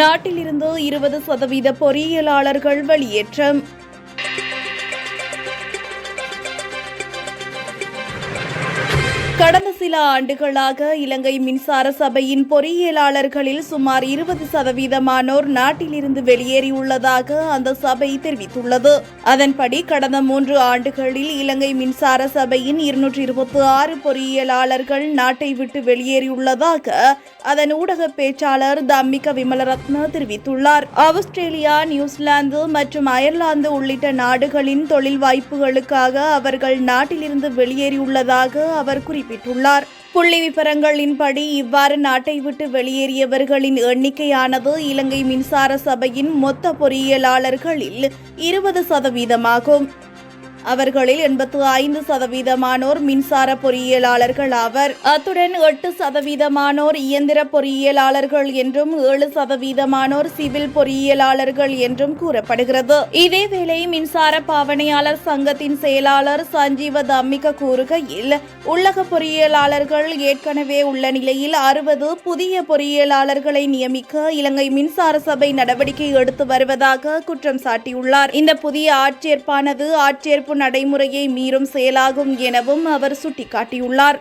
நாட்டிலிருந்து இருபது சதவீத பொறியியலாளர்கள் வெளியேற்றம். கடந்த சில ஆண்டுகளாக இலங்கை மின்சார சபையின் பொறியியலாளர்களில் சுமார் இருபது சதவீதமானோர் நாட்டிலிருந்து வெளியேறியுள்ளதாக அந்த சபை தெரிவித்துள்ளது. அதன்படி கடந்த மூன்று ஆண்டுகளில் இலங்கை மின்சார சபையின் இருநூற்றி இருபத்தி ஆறு பொறியியலாளர்கள் நாட்டை விட்டு வெளியேறியுள்ளதாக அதன் ஊடக பேச்சாளர் தம்மிக விமலரத்ன தெரிவித்துள்ளார். ஆஸ்திரேலியா நியூசிலாந்து மற்றும் அயர்லாந்து உள்ளிட்ட நாடுகளின் தொழில் வாய்ப்புகளுக்காக அவர்கள் நாட்டிலிருந்து வெளியேறியுள்ளதாக அவர் குறிப்பிட்டுள்ளார். புள்ளி விவரங்களின்படி இவ்வாறு நாட்டை விட்டு வெளியேறியவர்களின் எண்ணிக்கையானது இலங்கை மின்சார சபையின் மொத்த பொறியியலாளர்களில் இருபது சதவீதமாகும். அவர்களில் எண்பத்து ஐந்து சதவீதமானோர் மின்சார பொறியியலாளர்கள் ஆவர். அத்துடன் எட்டு சதவீதமானோர் இயந்திர பொறியியலாளர்கள் என்றும் ஏழு சதவீதமானோர் சிவில் பொறியியலாளர்கள் என்றும் கூறப்படுகிறது. இதேவேளை மின்சார பாவனையாளர் சங்கத்தின் செயலாளர் சஞ்சீவ தம்மிக கூறுகையில் உள்ளக பொறியியலாளர்கள் ஏற்கனவே உள்ள நிலையில் அறுபது புதிய பொறியியலாளர்களை நியமிக்க இலங்கை மின்சார சபை நடவடிக்கை எடுத்து வருவதாக குற்றம் சாட்டியுள்ளார். இந்த புதிய ஆட்சேர்ப்பானது ஆட்சேர்ப்பு நடைமுறையை மீறும் செயலாகும் எனவும் அவர் சுட்டிக்காட்டியுள்ளார்.